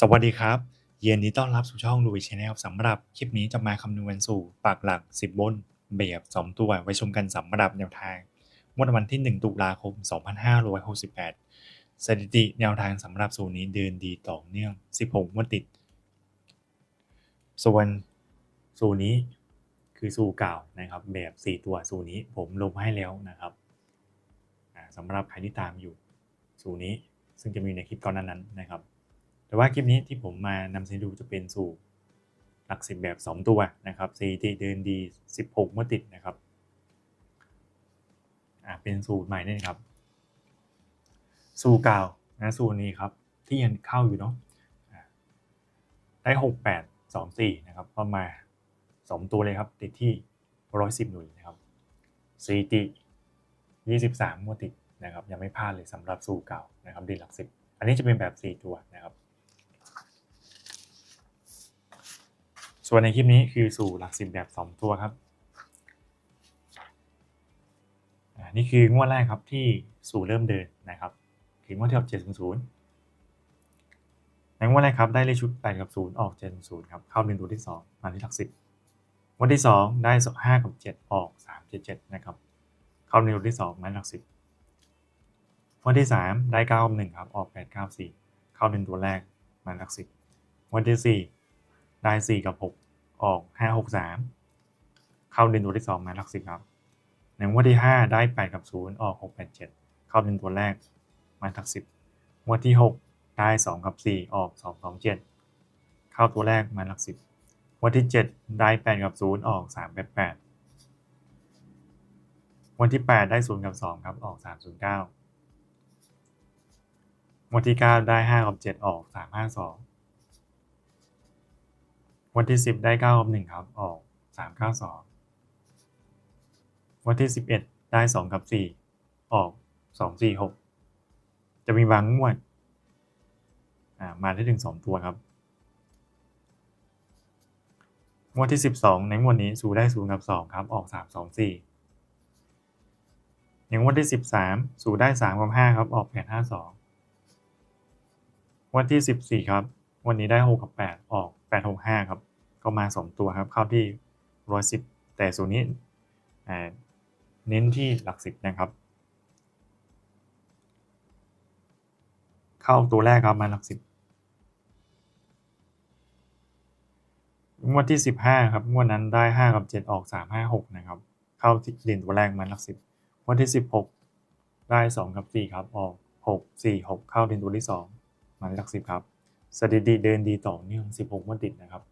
สวัสดีครับ เย็นนี้ต้อนรับสู่ช่องลูวิชแนลสำหรับคลิปนี้จะมาคำนวณสู่ปากหลัก 10 บนแบบ2ตัวไว้ชมกันสำหรับแนวทางงวดวันที่ 1 ตุลาคม 2568 สถิติแนวทางสำหรับสูตรนี้เดินดีต่อเนื่อง 16งวดติด ส่วนสูตรนี้คือสูตรเก่านะครับ แบบ 4 ตัวสูตรนี้ผมลงให้แล้วนะครับสำหรับใครที่ตามอยู่สูตรนี้ซึ่งจะมีในคลิปก่อนนั้นนะครับ แต่ว่าคลิปนี้ที่ผมมานำเสนอดูจะเป็นสู่หลักสิบแบบ 2 ตัวนะครับสถิติเดินดี 16เมื่อติดนะครับอ่าเป็นสูตรใหม่นี่ครับ สูตรเก่านะสูตรนี้ครับที่ยังเข้าอยู่เนาะได้ 6 8 2 4นะครับก็มา 2 ตัวเลยครับ ติดที่ 110 หน่วยนะครับสถิติ23เมื่อติดนะครับยังไม่พลาดเลยสำหรับสูตรเก่านะครับดินหลักสิบอันนี้จะเป็นแบบ 4 ตัวนะครับ ส่วนในคลิปนี้คือสู่หลักสิบแบบ 2 ตัวครับอ่านี่คืองวดแรกครับที่สู่เริ่มเดินนะครับคืองวดที่ออก700ในงวดแรกครับได้เลขชุด8กับ 0 ออก700ครับเข้าเป็นตัวที่ 2 มาที่หลักสิบงวันที่ 2 ได้5กับ 7 ออก 377นะครับเข้าในตัวที่ 2 มาหลักสิบวันที่ 3 ได้9กับ1ครับออก894เข้าเป็นตัวแรกมาหลักสิบวันที่4 ได้สี่กับหกออกห้าหกสามเข้าดินตัวที่สองมาหลักสิบครับในงวดที่ห้าได้แปดกับศูนย์ออกหกแปดเจ็ดเข้าดินตัวแรกมาหลักสิบงวดที่หกได้สองกับสี่ออกสองสองเจ็ดเข้าตัวแรกมาหลักสิบงวดที่เจ็ดได้แปดกับศูนย์ออกสามแปดแปดวันที่แปดได้ศูนย์กับสองครับ ออก 309 วันที่เก้าได้ห้ากับเจ็ดออกสามห้าสอง วันที่สิบได้เก้ากับหนึ่งครับ ออกสามเก้าสองวันที่สิบเอ็ดได้สองกับสี่ออกสองสี่หกจะมีบางงวดมาได้ถึงสองตัวครับงวดที่สิบสองในงวดนี้สูได้ศูนย์กับสองครับ ออกสามสองสี่างงวดที่สิบสามสูได้สามกับห้าครับ ออกแปดห้าสองวดที่สิบสี่ครับ วันนี้ได้หกกับแปดออกแปดหกห้าครับ ก็มา2ตัวครับเข้าที่110แต่ส่วนนี้เน้นที่หลักสิบนะครับ เข้าตัวแรกครับมาหลักสิบงวดที่15ครับงวดนั้นได้5กับ7ออก3 5 6นะครับ เข้าที่เด่นตัวแรกมาหลักสิบงวดที่16ได้2กับ4ครับออก6 4 6เข้าเด่นตัวที่2มาหลักสิบครับสถิติเดินดีต่อเนื่อง16งวดติดนะครับ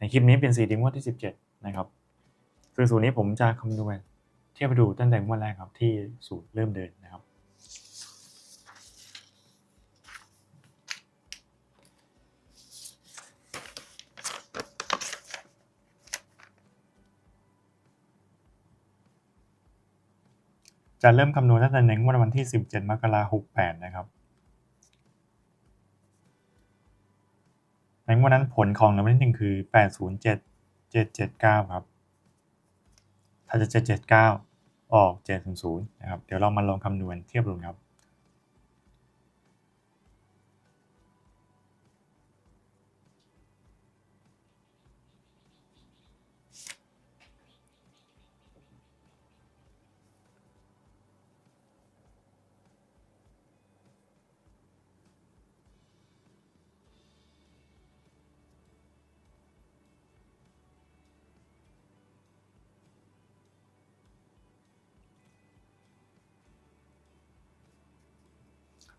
ในคลิปนี้เป็นสีดิงวดที่ 17 นะครับ คือสูตรนี้ผมจะคำนวณเทียบไปดูตั้งแต่งวดแรกครับที่สูตรเริ่มเดินนะครับ จะเริ่มคำนวณตั้งแต่ในงวดวันที่ 17 มกราคม68 นะครับ ในงวดนั้นผลของรางวัลที่หนึ่งคือ807 779ครับ ถ้าจะ779ออก700นะครับ เดี๋ยวเรามาลองคำนวณเทียบดูครับ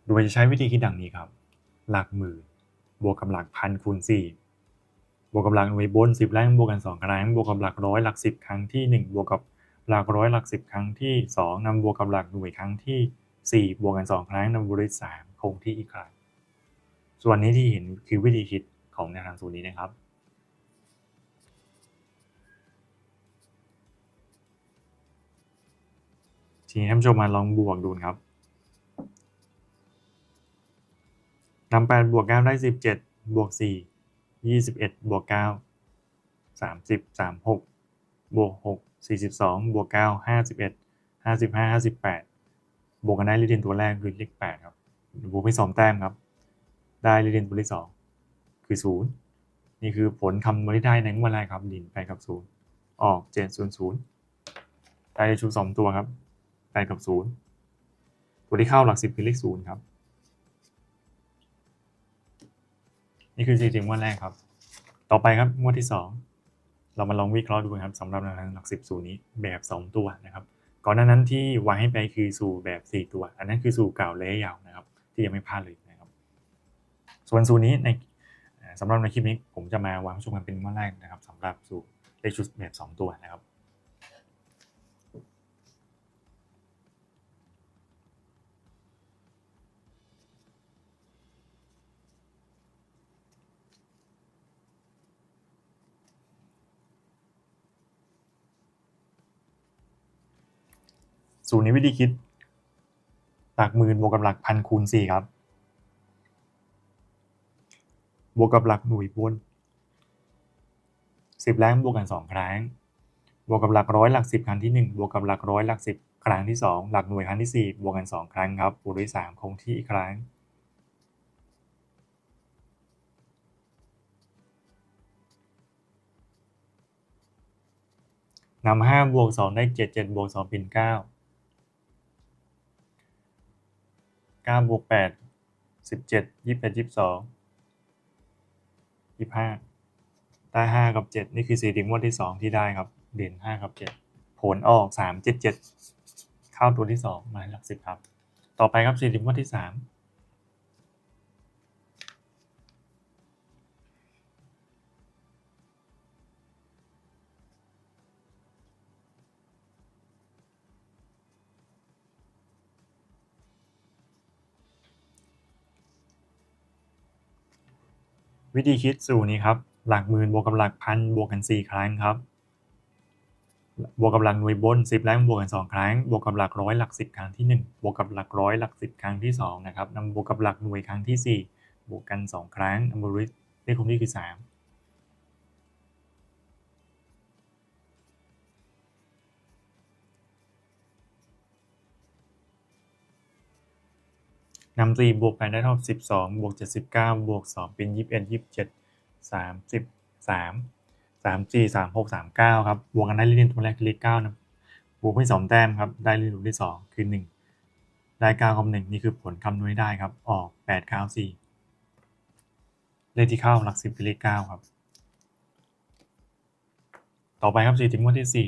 โดยจะใช้วิธีคิดดังนี้ครับ หลักหมื่นบวกกับหลักพันคูณ4บวกกับหลักหน่วยบน 10แรงบวกกัน2ครั้งบวกกับหลักร้อยหลัก 10 ครั้งที่ 1 บวกกับหลักร้อยหลัก 10 ครั้งที่ 2นำบวกกับหลักหน่วยครั้งที่ 4 บวกกัน 2 ครั้งนำบวกด้วย3คงที่อีกครั้งส่วนนี้ที่เห็นคือวิธีคิดของแนวทางสูตรนี้นะครับทีนี้ท่านผู้ชมมาลองบวกดูครับ นำแปดบวกเก้าได้สิบเจ็ดบวกสี่ยี่สิบเอ็ดบวกเก้าสามสิบสามหกบวกหกสี่สิบสองบวกเก้าห้าสิบเอ็ดห้าสิบห้าห้าสิบแปดบวกกันได้เลขเด่นตัวแรกคือเลขแปดครับบวกไปสองแต้มครับ ได้เลขเด่นตัวที่สองคือศูนย์นี่คือผลคำนวณที่ได้ในงวดแรกครับดินแปดกับศูนย์ออกเจ็ดศูนย์ศูนย์ได้ชุดสองตัวครับแปดกับศูนย์ตัวที่เข้าหลักสิบคือเลขศูนย์ครับ นี่คือสถิติงวดแรกครับ ต่อไปครับงวดที่สองเรามาลองวิเคราะห์ดูครับสำหรับแนวทางหลักสิบสูตรนี้แบบสองตัวนะครับ ก่อนหน้านั้นที่วางให้ไปคือสูแบบสี่ตัว อันนั้นคือสูเก่าระยะยาวนะครับ ที่ยังไม่พลาดเลยนะครับ ส่วนสูตรนี้ในสำหรับในคลิปนี้ผมจะมาวางชมกันเป็นงวดแรกนะครับสำหรับสูตรเลขชุดแบบสองตัวนะครับ สูตรนี้วิธีคิด หลักหมื่นบวกกับหลักพันคูณสี่ครับ บวกกับหลักหน่วยบนสิบแรงบวกกันสองครั้ง บวกกับหลักร้อยหลักสิบครั้งที่หนึ่งบวกกับหลักร้อยหลักสิบครั้งที่สองหลักหน่วยครั้งที่สี่บวกกันสองครั้งครับบวกด้วยสามคงที่อีกครั้งนำห้าบวกสองได้เจ็ดเจ็ดบวกสองเป็นเก้า เก้าบวกแปดสิบเจ็ดยี่สิบเอ็ดยี่สิบสองยี่สิบห้าได้ห้ากับเจ็ดนี่คือสี่ดิงวดที่สองที่ได้ครับ เด่นห้ากับเจ็ดผลออกสามเจ็ดเจ็ดเข้าตัวที่สองมาหลักสิบครับ ต่อไปครับสี่ถึงงวดที่สาม วิธีคิดสูตรนี้ครับ หลักหมื่นบวกกับหลักพันบวกกัน4ครั้งครับ บวกกับหลักหน่วยบน 10แรงบวกกัน 2 ครั้ง บวกกับหลักร้อยหลัก 10 ครั้งที่ 1 บวกกับหลักร้อยหลัก 10 ครั้งที่2นะครับนำบวกกับหลักหน่วยครั้งที่ 4 บวกกัน 2 ครั้งนำบวกด้วยเลขคงที่คือ 3 นำสี่บวกแปดได้เท่าสิบสองบวกเจ็ดสิบเก้าบวกสองเป็นยี่สิบเอ็ดยี่สิบเจ็ดสามสิบสามสามสี่สามหกสามเก้าครับบวกกันได้เลขตัวแรกคือเลขเก้านะบวกให้สองแต้มครับได้เลขตัวที่สองคือหนึ่งได้เก้ากับหนึ่งนี่คือผลคำนวณได้ครับออกแปดเก้าสี่เลขที่เข้าหลักสิบคือเลขเก้าครับ ต่อไปครับสี่ถึงงวดที่สี่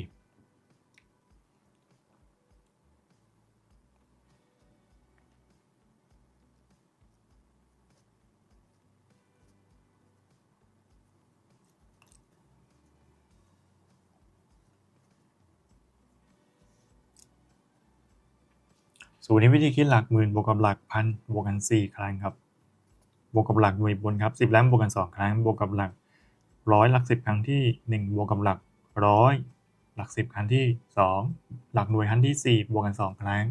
สูตรนี้วิธีคิดหลักหมื่นบวกกับหลักพันบวกกันสี่ครั้งครับ บวกกับหลักหน่วยบนครับสิบแรงบวกกันสองครั้ง บวกกับหลักร้อยหลักสิบครั้งที่หนึ่งบวกกับหลักร้อยหลักสิบครั้งที่สองหลักหน่วยครั้งที่สี่บวกกันสองครั้ง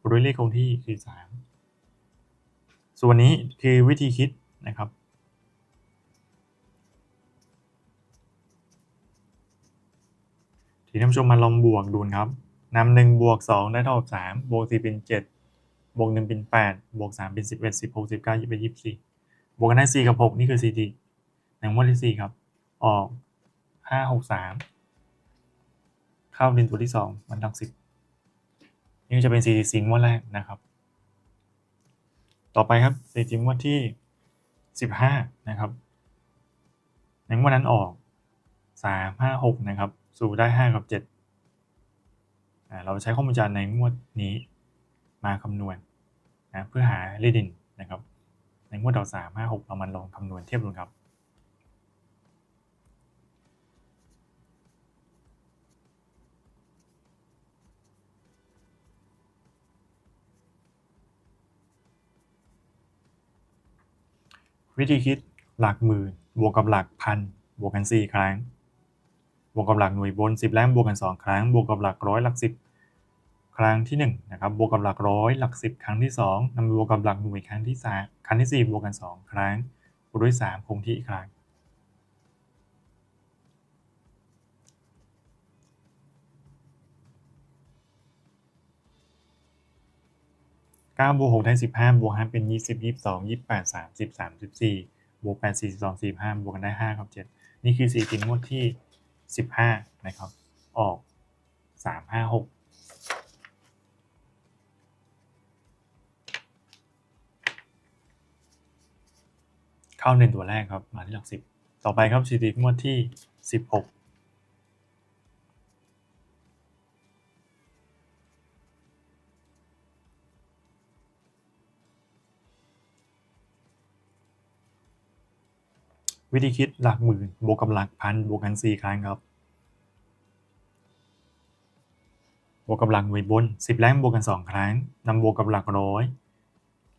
บวกด้วยเลขคงที่คือสามส่วนนี้คือวิธีคิดนะครับทีนี้ท่านผู้ชมมาลองบวกดูนะครับ นำหนึ่งบวกสองได้เท่ากับสามบวกสี่เป็นเจ็ดบวกหนึ่งเป็นแปดบวกสามเป็นสิบเอ็ดสิบหกสิบเก้ายี่สิบยี่สิบสี่บวกกันได้สี่กับหกนี่คือสี่ทีในงวดที่สี่ครับ ออกห้าหกสามเข้าดินตัวที่สองมันดังสิบนี่จะเป็นสี่สิงงวดแรกนะครับ ต่อไปครับสี่สิงงวดที่สิบห้านะครับในงวดนั้นออกสามห้าหกนะครับ สู่ได้ห้ากับเจ็ด เราใช้ข้อมูลจากในงวดนี้มาคำนวณนะเพื่อหาเลดินนะครับ ในงวดดอกสามห้าหกเรามาลองคำนวณเทียบดูครับ วิธีคิดหลักหมื่นบวกกับหลักพันบวกกันสี่ครั้ง บวกกับหลักหน่วยบนสิบแรงบวกกันสองครั้ง บวกกับหลักร้อยหลักสิบครั้งที่หนึ่งนะครับ บวกกับหลักร้อยหลักสิบครั้งที่สองนำมาบวกกับหลักหน่วยครั้งที่สามครั้งที่สี่บวกกันสองครั้งบวกด้วยสามคงที่อีกครั้งเก้าบวกหกได้สิบห้าบวกห้าเป็นยี่สิบยี่สิบสองยี่สิบแปดสามสิบสามสิบสี่บวกแปดสี่สิบสองสี่ห้าบวกกันได้ห้ากับเจ็ดนี่คือสี่กินงวดที่ สิบห้านะครับ ออกสามห้าหกเข้าในตัวแรกครับ มาที่หลักสิบต่อไปครับสถิติงวดที่สิบหก วิธีคิดหลักหมื่นบวกกับหลักพันบวกกันสี่ครั้งครับ บวกกับหลักหน่วยบนสิบแรกบวกกันสองครั้งนำบวกกับหลักร้อย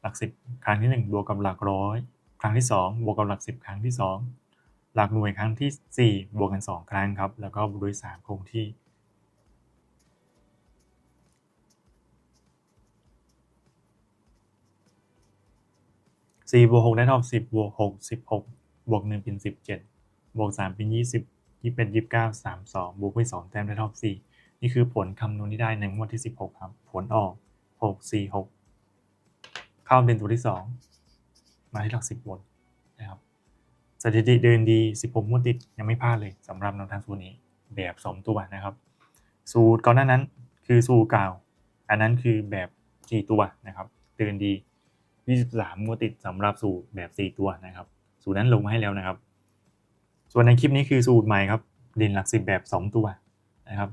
หลักสิบครั้งที่หนึ่งบวกกับหลักร้อยครั้งที่สองบวกกับหลักสิบครั้งที่สองหลักหน่วยครั้งที่สี่บวกกันสองครั้งครับ แล้วก็บวกด้วยสามคงที่สี่บวกหกได้เท่าสิบบวกหกสิบหก บวกหนึ่งเป็นสิบเจ็ดบวกสามเป็นยี่สิบยี่เป็นยี่สิบเก้าสามสองบวกไปสองแต้มได้เท่าสี่นี่คือผลคำนวณที่ได้ในงวดที่สิบหกครับ ผลออกหกสี่หกเข้าเป็นตัวที่สองมาที่หลักสิบบนนะครับสถิติเดินดีสิบหกงวดติดยังไม่พลาดเลยสำหรับแนวทางสูตรนี้แบบสองตัวนะครับ สูตรก่อนหน้านั้นคือสูตรเก่าอันนั้นคือแบบสี่ตัวนะครับ เดินดี 23งวดติดสำหรับสูตรแบบ 4 ตัวนะครับ สูตรนั้นลงมาให้แล้วนะครับ ส่วนในคลิปนี้คือสูตรใหม่ครับ เด่นหลักสิบแบบ 2 ตัวนะครับ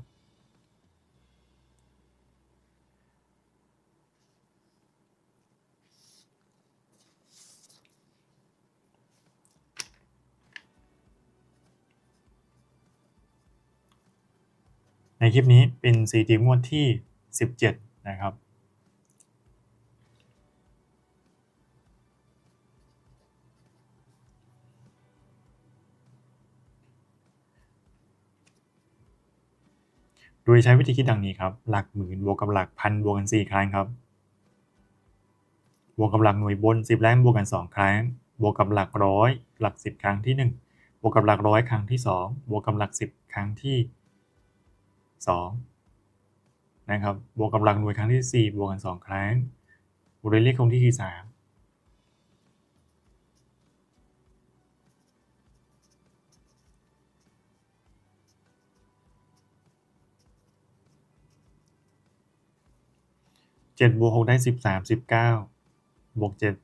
ในคลิปนี้เป็นสีทีงวดที่ 17 นะครับ โดยใช้วิธีคิดดังนี้ครับ หลักหมื่นบวกกับหลักพันบวกกัน4ครั้งครับ บวกกับหลักหน่วยบน 10แรงบวกกัน 2 ครั้ง บวกกับหลักร้อยหลัก 10 ครั้งที่ 1 บวกกับหลักร้อยครั้งที่ 2 บวกกับหลัก 10 ครั้งที่2นะครับ บวกกับหลักหน่วยครั้งที่ 4 บวกกัน 2 ครั้งบวกด้วยเลขคงที่คือ 3 เจ็ดบวกหกได้สิบสามสิบเก้าบวกเจ็ด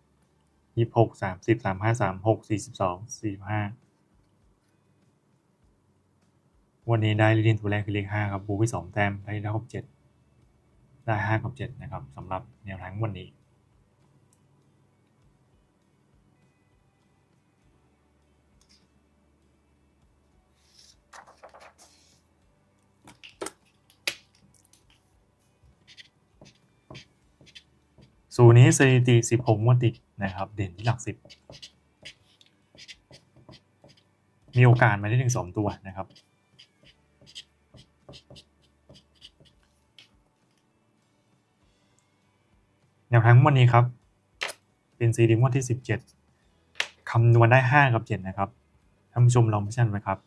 ยี่หกสามสิบสามห้าสามหกสี่สิบสองสี่ห้าวันนี้ได้เรียนตัวแรกคือเลขห้าครับบวกไปสองแต้มได้ได้ครบเจ็ดได้ห้ากับเจ็ดนะครับสำหรับแนวทางวันนี้ สูนี้สถิติ 16 งวดติดนะครับ เด่นที่หลักสิบมีโอกาสมาได้ถึงสองตัวนะครับ แนวทางงวันนี้ครับ เป็นซีดีงวดที่ 17 คำนวณได้ 5 กับ 7 นะครับ ท่านผู้ชมลองพิจารณาไหมครับ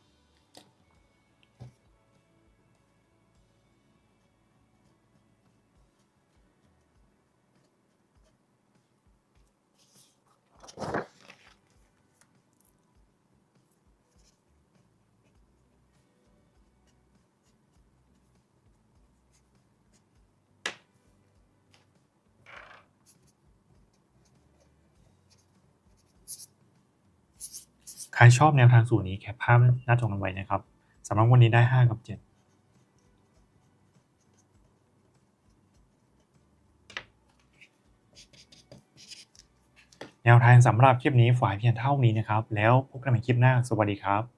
ใครชอบแนวทางสูตรนี้แคปภาพหน้าจอกันไว้นะครับสำหรับวันนี้ได้ 5 กับ 7แนวทางสำหรับคลิปนี้ฝ่ายเพียงเท่านี้นะครับ แล้วพบกันใหม่คลิปหน้า สวัสดีครับ